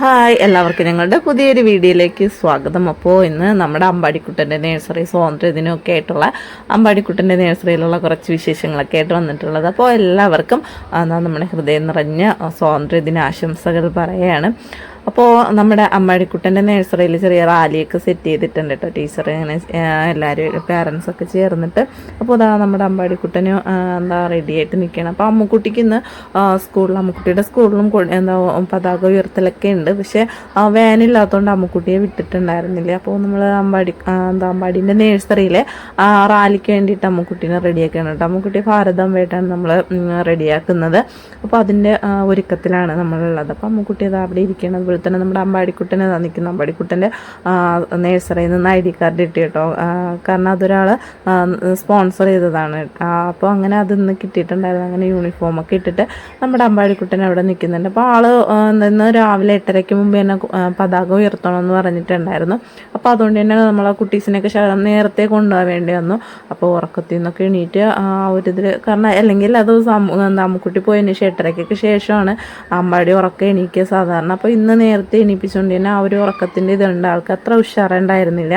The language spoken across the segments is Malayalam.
ഹായ് എല്ലാവർക്കും ഞങ്ങളുടെ പുതിയൊരു വീഡിയോയിലേക്ക് സ്വാഗതം. അപ്പോൾ ഇന്ന് നമ്മുടെ അമ്പാടിക്കുട്ടന്റെ നേഴ്സറി സ്വാതന്ത്ര്യദിനമൊക്കെ ആയിട്ടുള്ള അമ്പാടിക്കുട്ടന്റെ നേഴ്സറിയിലുള്ള കുറച്ച് വിശേഷങ്ങളൊക്കെ ആയിട്ട് വന്നിട്ടുള്ളത്. അപ്പോൾ എല്ലാവർക്കും നമ്മുടെ ഹൃദയം നിറഞ്ഞ സ്വാതന്ത്ര്യദിന ആശംസകൾ പറയുകയാണ് അപ്പോൾ നമ്മുടെ അമ്മാടിക്കുട്ടന്റെ നേഴ്സറിയിൽ ചെറിയ റാലിയൊക്കെ സെറ്റ് ചെയ്തിട്ടുണ്ട് കേട്ടോ ടീച്ചർ ഇങ്ങനെ എല്ലാവരും പേരൻസൊക്കെ ചേർന്നിട്ട്. അപ്പോൾ അതാ നമ്മുടെ അമ്പാടിക്കുട്ടന് ആ, എന്താ റെഡി ആയിട്ട് നിൽക്കണം അപ്പോൾ അമ്മുക്കുട്ടിക്ക് ഇന്ന് സ്കൂളിൽ അമ്മുക്കുട്ടിയുടെ സ്കൂളിലും എന്താ പതാക ഉയർത്തലൊക്കെ ഉണ്ട്. പക്ഷേ ആ, വാനില്ലാത്തതുകൊണ്ട് അമ്മുക്കുട്ടിയെ വിട്ടിട്ടുണ്ടായിരുന്നില്ല. അപ്പോൾ നമ്മൾ അമ്പാടി ആ, എന്താ അമ്പാടിന്റെ നേഴ്സറിയിലെ റാലിക്ക് വേണ്ടിയിട്ട് അമ്മുക്കുട്ടീനെ റെഡിയാക്കുകയാണ് കേട്ടോ അമ്മുക്കുട്ടി ഭാരതം നമ്മൾ റെഡിയാക്കുന്നത് അപ്പോൾ അതിന്റെ ഒരുക്കത്തിലാണ് നമ്മളുള്ളത്. അപ്പോൾ അമ്മുക്കുട്ടി അത് അവിടെ ഇരിക്കണം അതുപോലെ തന്നെ നമ്മുടെ അമ്പാടിക്കുട്ടനെ നിൽക്കുന്ന അമ്പാടിക്കുട്ടന്റെ നേഴ്സറിയിൽ നിന്ന് ഐ ഡി കാർഡ് കിട്ടി കേട്ടോ. കാരണം അതൊരാൾ സ്പോൺസർ ചെയ്തതാണ്. അപ്പോൾ അങ്ങനെ അത് ഇന്ന് കിട്ടിയിട്ടുണ്ടായിരുന്നു. അങ്ങനെ യൂണിഫോമൊക്കെ ഇട്ടിട്ട് നമ്മുടെ അമ്പാടിക്കുട്ടൻ അവിടെ നിൽക്കുന്നുണ്ട്. അപ്പോൾ ആൾ ഇന്ന് രാവിലെ എട്ടരയ്ക്ക് മുമ്പ് തന്നെ പതാക ഉയർത്തണമെന്ന് പറഞ്ഞിട്ടുണ്ടായിരുന്നു. അപ്പോൾ അതുകൊണ്ട് തന്നെ നമ്മൾ ആ കുട്ടീസിനെയൊക്കെ ശകലം നേരത്തെ കൊണ്ടുപോകാൻ വേണ്ടി വന്നു. അപ്പോൾ ഉറക്കത്തിൽ നിന്നൊക്കെ എണീറ്റ് ആ ഒരു ഇതിൽ കാരണം അല്ലെങ്കിൽ അത് അമ്മുക്കുട്ടി പോയതിന് ശേഷം എട്ടരയ്ക്കൊക്കെ ശേഷമാണ് അമ്പാടി ഉറക്കം എണീക്കുക സാധാരണ. അപ്പോൾ ഇന്ന് നേരത്തെ എണീപ്പിച്ചുകൊണ്ട് തന്നെ ആ ഒരു ഉറക്കത്തിന്റെ ഇതുണ്ട്. ആൾക്ക് അത്ര ഉഷാറുണ്ടായിരുന്നില്ല.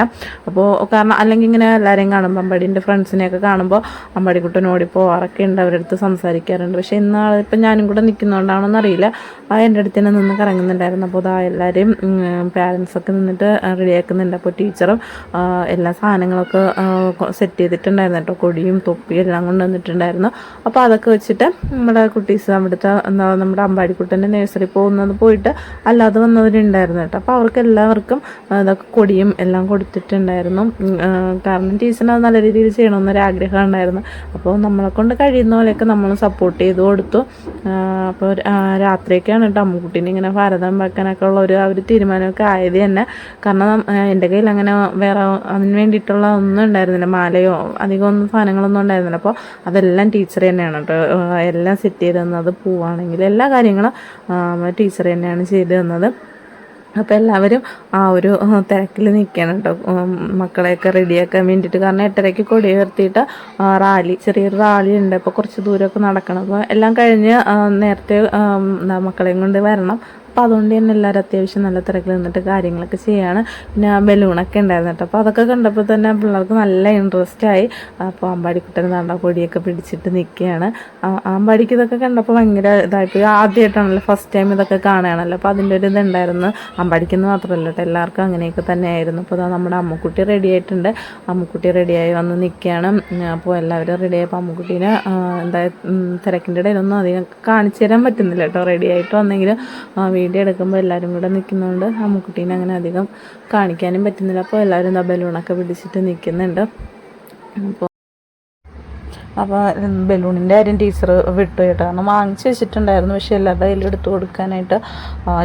അപ്പോൾ കാരണം അല്ലെങ്കിൽ ഇങ്ങനെ എല്ലാവരെയും കാണുമ്പോൾ അമ്പാടിന്റെ ഫ്രണ്ട്സിനെയൊക്കെ കാണുമ്പോൾ അമ്പാടിക്കുട്ടൻ ഓടിപ്പോവാറൊക്കെ ഉണ്ട്. അവരുടെ അടുത്ത് സംസാരിക്കാറുണ്ട്. പക്ഷേ ഇന്നാൾ ഇപ്പം ഞാനും കൂടെ നിൽക്കുന്നതുകൊണ്ടാണോ അറിയില്ല. ആ എന്റെ അടുത്ത് തന്നെ നിന്ന് കറങ്ങുന്നുണ്ടായിരുന്നു. അപ്പോൾ അതാ എല്ലാവരെയും പാരൻസൊക്കെ നിന്നിട്ട് റെഡിയാക്കുന്നുണ്ട് അപ്പോൾ ടീച്ചറും എല്ലാ സാധനങ്ങളൊക്കെ സെറ്റ് ചെയ്തിട്ടുണ്ടായിരുന്നു കേട്ടോ. കൊടിയും തൊപ്പിയും എല്ലാം കൊണ്ട് വന്നിട്ടുണ്ടായിരുന്നു. അപ്പോൾ അതൊക്കെ വെച്ചിട്ട് നമ്മുടെ കുട്ടീസ് അവിടുത്തെ നമ്മുടെ അമ്പാടിക്കുട്ടന്റെ നേഴ്സറി പോകുന്നത് പോയിട്ട് അല്ലാതെ വന്നവരുണ്ടായിരുന്നു കേട്ടോ. അപ്പോൾ അവർക്ക് എല്ലാവർക്കും അതൊക്കെ കൊടിയും എല്ലാം കൊടുത്തിട്ടുണ്ടായിരുന്നു. കാരണം ടീച്ചറിന് അത് നല്ല രീതിയിൽ ചെയ്യണമെന്നൊരു ആഗ്രഹം ഉണ്ടായിരുന്നു. അപ്പോൾ നമ്മളെ കൊണ്ട് കഴിയുന്ന പോലെയൊക്കെ നമ്മൾ സപ്പോർട്ട് ചെയ്ത് കൊടുത്തു. അപ്പോൾ രാത്രിയൊക്കെയാണ് കേട്ടോ അമ്മുക്കുട്ടീനെ ഇങ്ങനെ ഭാരതം വെക്കാനൊക്കെ ഉള്ള ഒരു ഒരു തീരുമാനമൊക്കെ ആയത് തന്നെ. കാരണം എന്റെ കയ്യിൽ അങ്ങനെ വേറെ അതിന് വേണ്ടിയിട്ടുള്ള ഒന്നും ഉണ്ടായിരുന്നില്ല. മാലയോ അധികം ഒന്നും സാധനങ്ങളൊന്നും ഉണ്ടായിരുന്നില്ല. അപ്പോൾ അതെല്ലാം ടീച്ചർ തന്നെയാണ് കേട്ടോ എല്ലാം സെറ്റ് ചെയ്ത് തന്നത്. പൂവാണെങ്കിൽ എല്ലാ കാര്യങ്ങളും ടീച്ചർ തന്നെയാണ് ചെയ്ത് തന്നത്. അപ്പോൾ എല്ലാവരും ആ ഒരു തിരക്കിൽ നിൽക്കണം കേട്ടോ മക്കളെയൊക്കെ റെഡിയാക്കാൻ വേണ്ടിയിട്ട്. കാരണം എട്ടരയ്ക്ക് കൊടി ഉയർത്തിയിട്ട് റാലി ചെറിയൊരു റാലി ഉണ്ട്. അപ്പോൾ കുറച്ച് ദൂരമൊക്കെ നടക്കണം. അപ്പോൾ എല്ലാം കഴിഞ്ഞ് നേരത്തെ മക്കളെയും കൊണ്ട് വരണം. അപ്പോൾ അതുകൊണ്ട് തന്നെ എല്ലാവരും അത്യാവശ്യം നല്ല തിരക്കിൽ നിന്നിട്ട് കാര്യങ്ങളൊക്കെ ചെയ്യാണ്. പിന്നെ ബലൂണൊക്കെ ഉണ്ടായിരുന്നു കേട്ടോ. അപ്പോൾ അതൊക്കെ കണ്ടപ്പോൾ തന്നെ പിള്ളേർക്ക് നല്ല ഇൻട്രസ്റ്റ് ആയി. അപ്പോൾ അമ്പാടിക്കുട്ടൻ താണ്ട കൊടിയൊക്കെ പിടിച്ചിട്ട് നിൽക്കുകയാണ് അമ്പാടിക്ക് ഇതൊക്കെ കണ്ടപ്പോൾ ഭയങ്കര ഇതായിപ്പോയി. ആദ്യമായിട്ടാണല്ലോ ഫസ്റ്റ് ടൈം ഇതൊക്കെ കാണുകയാണല്ലോ. അപ്പോൾ അതിന്റെ ഒരു ഇതുണ്ടായിരുന്നു. അമ്പാടിക്കെന്ന് മാത്രമല്ല കേട്ടോ എല്ലാവർക്കും അങ്ങനെയൊക്കെ തന്നെയായിരുന്നു. അപ്പോൾ അതാ നമ്മുടെ അമ്മക്കുട്ടി റെഡി ആയിട്ടുണ്ട്. അമ്മുക്കുട്ടി റെഡിയായി വന്ന് നിൽക്കുകയാണ് അപ്പോൾ എല്ലാവരും റെഡി ആയപ്പോൾ അമ്മക്കുട്ടീനെ എന്താ തിരക്കിന്റെ ഇടയിലൊന്നും അധികം കാണിച്ചു തരാൻ പറ്റുന്നില്ല കേട്ടോ. റെഡി ആയിട്ട് വന്നെങ്കിൽ വീഡിയോ എടുക്കുമ്പോൾ എല്ലാവരും കൂടെ നിൽക്കുന്നതുകൊണ്ട് അമ്മുക്കുട്ടീനെ അങ്ങനെ അധികം കാണിക്കാനും പറ്റുന്നില്ല. അപ്പോൾ എല്ലാവരും എന്താ ബലൂണൊക്കെ പിടിച്ചിട്ട് നിൽക്കുന്നുണ്ട് അപ്പോൾ അപ്പോൾ ബലൂണിന്റെ കാര്യം ടീച്ചർ വിട്ടു കേട്ടോ. കാരണം വാങ്ങിച്ച് വെച്ചിട്ടുണ്ടായിരുന്നു പക്ഷേ എല്ലാവരുടെ കയ്യിലും എടുത്തു കൊടുക്കാനായിട്ട്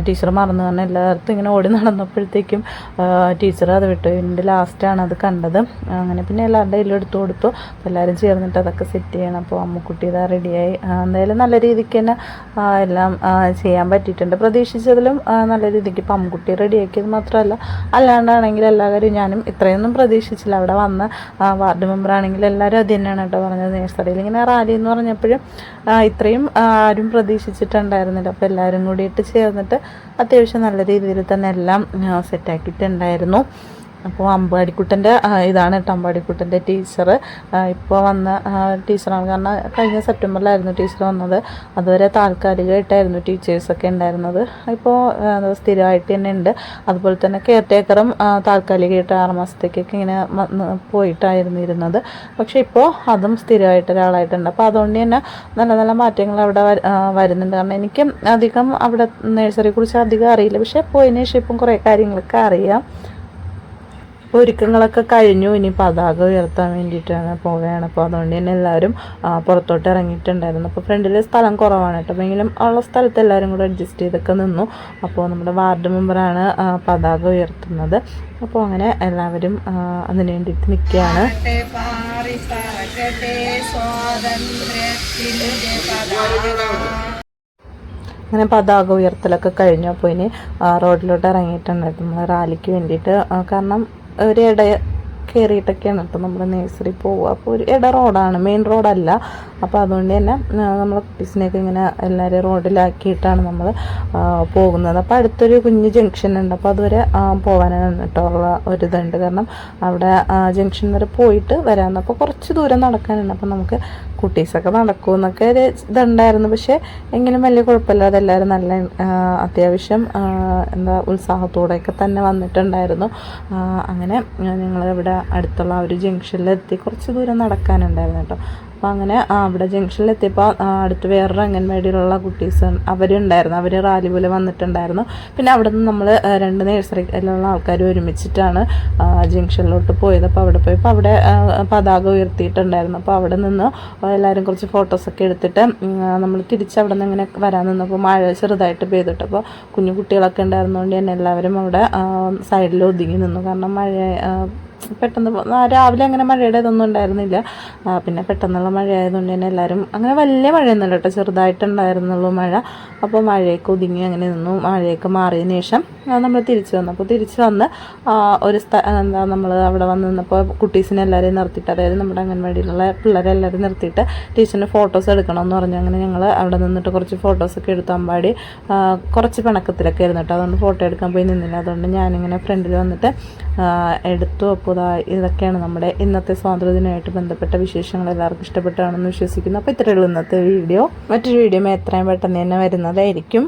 ടീച്ചർ മറന്നു. കാരണം എല്ലായിടത്തും ഇങ്ങനെ ഓടി നടന്നപ്പോഴത്തേക്കും ടീച്ചർ അത് വിട്ടു. ഇതിന്റെ ലാസ്റ്റാണ് അത് കണ്ടത്. അങ്ങനെ പിന്നെ എല്ലാവരുടെ കയ്യിലും എടുത്തു കൊടുത്തു. എല്ലാവരും ചേർന്നിട്ട് അതൊക്കെ സെറ്റ് ചെയ്യണം. അപ്പോൾ അമ്മുക്കുട്ടി ഇതാ റെഡിയായി എന്തായാലും നല്ല രീതിക്ക് തന്നെ എല്ലാം ചെയ്യാൻ പറ്റിയിട്ടുണ്ട്. പ്രതീക്ഷിച്ചതിലും നല്ല രീതിക്ക് ഇപ്പം അമ്മുക്കുട്ടി റെഡിയാക്കിയത് മാത്രമല്ല. അല്ലാണ്ടാണെങ്കിൽ എല്ലാവരും ഞാനും ഇത്രയൊന്നും പ്രതീക്ഷിച്ചില്ല. അവിടെ വന്ന വാർഡ് മെമ്പറാണെങ്കിൽ എല്ലാവരും അത് തന്നെയാണ് കേട്ടോ പറഞ്ഞത്. നേഴ്സറിയിൽ ഇങ്ങനെ റാലി എന്ന് പറഞ്ഞപ്പോഴും ഇത്രയും ആരും പ്രതീക്ഷിച്ചിട്ടുണ്ടായിരുന്നില്ല. അപ്പോൾ എല്ലാവരും കൂടിയിട്ട് ചേർന്നിട്ട് അത്യാവശ്യം നല്ല രീതിയിൽ തന്നെ എല്ലാം സെറ്റാക്കിയിട്ടുണ്ടായിരുന്നു അപ്പോൾ അമ്പാടിക്കുട്ടന്റെ ഇതാണ് കേട്ടോ അമ്പാടിക്കുട്ടന്റെ ടീച്ചർ ഇപ്പോൾ വന്ന ടീച്ചറാണ് കാരണം കഴിഞ്ഞ സെപ്റ്റംബറിലായിരുന്നു ടീച്ചർ വന്നത്. അതുവരെ താൽക്കാലികമായിട്ടായിരുന്നു ടീച്ചേഴ്സൊക്കെ ഉണ്ടായിരുന്നത്. ഇപ്പോൾ സ്ഥിരമായിട്ട് തന്നെ ഉണ്ട്. അതുപോലെ തന്നെ കെയർ ടേക്കറും താൽക്കാലികമായിട്ട് ആറ് മാസത്തേക്കൊക്കെ ഇങ്ങനെ പോയിട്ടായിരുന്നു ഇരുന്നത്. പക്ഷേ ഇപ്പോൾ അതും സ്ഥിരമായിട്ട് ഒരാളായിട്ടുണ്ട്. അപ്പോൾ അതുകൊണ്ട് തന്നെ നല്ല നല്ല മാറ്റങ്ങൾ അവിടെ വരുന്നുണ്ട്. കാരണം എനിക്ക് അധികം അവിടെ നേഴ്സറിയെക്കുറിച്ച് അധികം അറിയില്ല. പക്ഷേ പോയതിന് ശേഷം ഇപ്പം കുറേ കാര്യങ്ങളൊക്കെ അറിയാം. ഒരുക്കങ്ങളൊക്കെ കഴിഞ്ഞു. ഇനി പതാക ഉയർത്താൻ വേണ്ടിയിട്ടാണ് പോവുകയാണ്. അപ്പോൾ അതുകൊണ്ട് തന്നെ എല്ലാവരും പുറത്തോട്ട് ഇറങ്ങിയിട്ടുണ്ടായിരുന്നു. അപ്പോൾ ഫ്രണ്ടിൽ സ്ഥലം കുറവാണ് കേട്ടോ. എങ്കിലും ഉള്ള സ്ഥലത്ത് എല്ലാവരും കൂടെ അഡ്ജസ്റ്റ് ചെയ്തൊക്കെ നിന്നു. അപ്പോൾ നമ്മുടെ വാർഡ് മെമ്പറാണ് പതാക ഉയർത്തുന്നത്. അപ്പോൾ അങ്ങനെ എല്ലാവരും അതിനു വേണ്ടിയിട്ട് നിൽക്കുകയാണ്. അങ്ങനെ പതാക ഉയർത്തലൊക്കെ കഴിഞ്ഞു. അപ്പോൾ ഇനി റോഡിലോട്ട് ഇറങ്ങിയിട്ടുണ്ടായിരുന്നു. നമ്മൾ റാലിക്ക് വേണ്ടിയിട്ട്. കാരണം ഒരു ഇട കയറിയിട്ടൊക്കെയാണ് കേട്ടോ നമ്മൾ നേഴ്സറി പോവുക. അപ്പോൾ ഒരു ഇട റോഡാണ് മെയിൻ റോഡല്ല അപ്പോൾ അതുകൊണ്ട് തന്നെ നമ്മൾ കുട്ടീസിനെയൊക്കെ ഇങ്ങനെ എല്ലാവരെയും റോഡിലാക്കിയിട്ടാണ് നമ്മൾ പോകുന്നത്. അപ്പോൾ അടുത്തൊരു കുഞ്ഞ് ജംഗ്ഷൻ ഉണ്ട്. അപ്പോൾ അതുവരെ പോകാനാണ് കേട്ടോള്ള ഒരു ഒരിതുണ്ട്. കാരണം അവിടെ ജംഗ്ഷൻ വരെ പോയിട്ട് വരാമെന്ന് അപ്പോൾ കുറച്ച് ദൂരം നടക്കാനുണ്ട്. അപ്പോൾ നമുക്ക് കുട്ടീസൊക്കെ നടക്കുമെന്നൊക്കെ ഒരു ഇതുണ്ടായിരുന്നു. പക്ഷേ എങ്കിലും വലിയ കുഴപ്പമില്ലാതെ എല്ലാവരും നല്ല അത്യാവശ്യം എന്താ ഉത്സാഹത്തോടെയൊക്കെ തന്നെ വന്നിട്ടുണ്ടായിരുന്നു. അങ്ങനെ ഞങ്ങൾ ഇവിടെ അടുത്തുള്ള ഒരു ജംഗ്ഷനിലെത്തി കുറച്ച് ദൂരം നടക്കാനുണ്ടായിരുന്നു കേട്ടോ. അപ്പോൾ അങ്ങനെ അവിടെ ജംഗ്ഷനിലെത്തിയപ്പോൾ എത്തിയപ്പോൾ അടുത്ത് വേറൊരു അംഗൻവാടിയിലുള്ള കുട്ടീസ് അവരുണ്ടായിരുന്നു അവർ റാലി പോലെ വന്നിട്ടുണ്ടായിരുന്നു. പിന്നെ അവിടെ നിന്ന് നമ്മൾ രണ്ട് നേഴ്സറിയിലുള്ള ആൾക്കാർ ഒരുമിച്ചിട്ടാണ് ജംഗ്ഷനിലോട്ട് പോയത്. അപ്പോൾ അവിടെ പോയപ്പോൾ അവിടെ പതാക ഉയർത്തിയിട്ടുണ്ടായിരുന്നു. അപ്പോൾ അവിടെ നിന്ന് എല്ലാവരും കുറച്ച് ഫോട്ടോസൊക്കെ എടുത്തിട്ട് നമ്മൾ തിരിച്ച് അവിടെ നിന്ന് ഇങ്ങനെ വരാൻ നിന്നപ്പോൾ മഴ ചെറുതായിട്ട് പെയ്തിട്ട് അപ്പോൾ കുഞ്ഞു കുട്ടികളൊക്കെ ഉണ്ടായിരുന്നതുകൊണ്ട് തന്നെ എല്ലാവരും അവിടെ സൈഡിൽ ഒതുങ്ങി നിന്നു. കാരണം മഴ പെട്ടെന്ന് രാവിലെ അങ്ങനെ മഴയുടെ ഇതൊന്നും ഉണ്ടായിരുന്നില്ല. പിന്നെ പെട്ടെന്നുള്ള മഴ ആയതുകൊണ്ട് തന്നെ എല്ലാവരും അങ്ങനെ വലിയ മഴയൊന്നുമില്ല കേട്ടോ. ചെറുതായിട്ടുണ്ടായിരുന്നുള്ളൂ മഴ. അപ്പോൾ മഴയൊക്കെ ഒതുങ്ങി അങ്ങനെ നിന്നു. മഴയൊക്കെ മാറിയതിന് ശേഷം നമ്മൾ തിരിച്ചു വന്നു. അപ്പോൾ തിരിച്ചു വന്ന് ഒരു സ്ഥ എന്താ നമ്മൾ അവിടെ വന്ന് നിന്നപ്പോൾ കുട്ടീസിനെ എല്ലാവരെയും നിർത്തിയിട്ട് അതായത് നമ്മുടെ അംഗൻവാടിയിലുള്ള പിള്ളേരെ എല്ലാവരും നിർത്തിയിട്ട് ടീച്ചറിന്റെ ഫോട്ടോസ് എടുക്കണമെന്ന് പറഞ്ഞു. അങ്ങനെ ഞങ്ങൾ അവിടെ നിന്നിട്ട് കുറച്ച് ഫോട്ടോസൊക്കെ എടുത്തു അമ്പാടി കുറച്ച് പിണക്കത്തിലൊക്കെ ആയിരുന്നു കേട്ടോ. അതുകൊണ്ട് ഫോട്ടോ എടുക്കാൻ പോയി നിന്നില്ല. അതുകൊണ്ട് ഞാനിങ്ങനെ ഫ്രണ്ടിൽ വന്നിട്ട് എടുത്തു അപ്പോൾ ഇതാ ഇതൊക്കെയാണ് നമ്മുടെ ഇന്നത്തെ സ്വാതന്ത്ര്യദിനമായിട്ട് ബന്ധപ്പെട്ട വിശേഷങ്ങൾ എല്ലാവർക്കും ഇഷ്ടപ്പെട്ടാണെന്ന് വിശ്വസിക്കുന്നു. അപ്പോൾ ഇത്രയുള്ള ഇന്നത്തെ വീഡിയോ. മറ്റൊരു വീഡിയോ എത്രയും പെട്ടെന്ന് തന്നെ വരുന്നതായിരിക്കും.